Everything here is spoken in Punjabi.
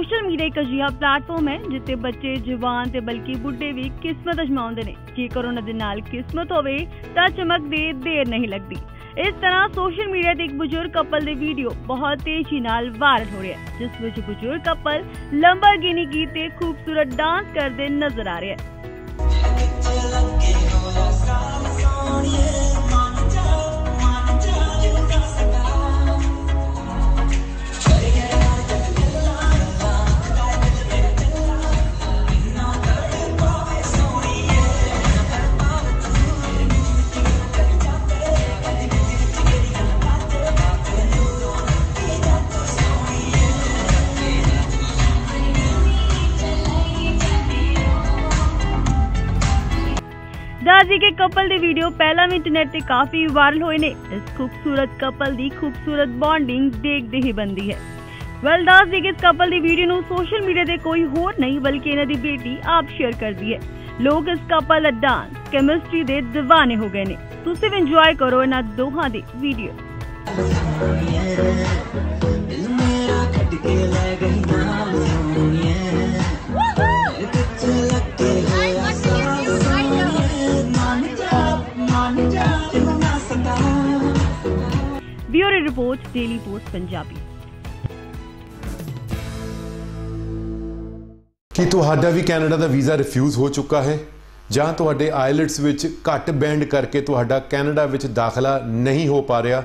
ਸੋਸ਼ਲ ਮੀਡੀਆ ਇੱਕ ਅਜਿਹਾ ਪਲੇਟਫਾਰਮ ਹੈ ਜਿੱਥੇ ਬੱਚੇ, ਜਵਾਨ ਤੇ ਬਲਕਿ ਬੁੱਢੇ ਵੀ ਕਿਸਮਤ ਅਜਮਾਉਂਦੇ ਨੇ। ਜੇਕਰ ਉਹਨਾਂ ਦੇ ਨਾਲ ਕਿਸਮਤ ਹੋਵੇ, ਤਾਂ ਚਮਕ ਦੇ ਦੇਰ ਨਹੀਂ ਲੱਗਦੀ। ਇਸ ਤਰ੍ਹਾਂ ਸੋਸ਼ਲ ਮੀਡੀਆ ਤੇ ਇੱਕ ਬਜ਼ੁਰਗ ਕਪਲ ਦੀ ਵੀਡੀਓ ਬਹੁਤ ਤੇਜ਼ੀ ਨਾਲ ਵਾਇਰਲ ਹੋ ਰਿਹਾ ਹੈ, ਜਿਸ ਵਿੱਚ ਬਜ਼ੁਰਗ ਕਪਲ ਲੰਬਰਗਿਨੀ ਗੀਤ ਤੇ ਖੂਬਸੂਰਤ ਡਾਂਸ ਕਰਦੇ ਨਜ਼ਰ ਆ ਰਿਹਾ ਹੈ। ਦੱਸਦੀ ਕਿ ਕਪਲ ਦੀ ਵੀਡੀਓ ਪਹਿਲਾਂ ਵੀ ਇੰਟਰਨੈਟ ਤੇ ਕਾਫੀ ਵਾਇਰਲ ਹੋਏ ਨੇ। ਇਸ ਖੂਬਸੂਰਤ ਕਪਲ ਦੀ ਖੂਬਸੂਰਤ ਬੌਂਡਿੰਗ ਦੇਖਦੇ ਹੀ ਬੰਦੀ ਹੈ। ਵੈਲ ਦੱਸਦੀ ਕਿ ਇਸ ਕਪਲ ਦੀ ਵੀਡੀਓ ਨੂੰ ਸੋਸ਼ਲ ਮੀਡੀਆ ਤੇ ਕੋਈ ਹੋਰ ਨਹੀਂ, ਬਲਕਿ ਇਹਨਾਂ ਦੀ ਬੇਟੀ ਆਪ ਸ਼ੇਅਰ ਕਰਦੀ ਹੈ। ਲੋਕ ਇਸ ਕਪਲ ਦਾ ਡਾਂਸ ਕੈਮਿਸਟਰੀ ਦੇ دیਵਾਨੇ ਹੋ ਗਏ ਨੇ। ਤੁਸੀਂ ਵੀ ਇੰਜੋਏ ਕਰੋ ਇਹਨਾਂ ਦੋਹਾਂ ਦੀ ਵੀਡੀਓ ਮੇਰਾ ਕੱਢ ਕੇ bureau report, Daily Post, Punjabi. ਕੀ ਤੁਹਾਡਾ ਵੀ ਕੈਨੇਡਾ ਦਾ ਵੀਜ਼ਾ ਰਿਫਿਊਜ਼ ਹੋ ਚੁੱਕਾ ਹੈ? ਜਾਂ ਤੁਹਾਡੇ ਆਇਲਟਸ ਵਿੱਚ ਘੱਟ ਬੈਂਡ ਕਰਕੇ ਤੁਹਾਡਾ ਕੈਨੇਡਾ ਵਿੱਚ ਦਾਖਲਾ ਨਹੀਂ ਹੋ ਪਾ ਰਿਹਾ?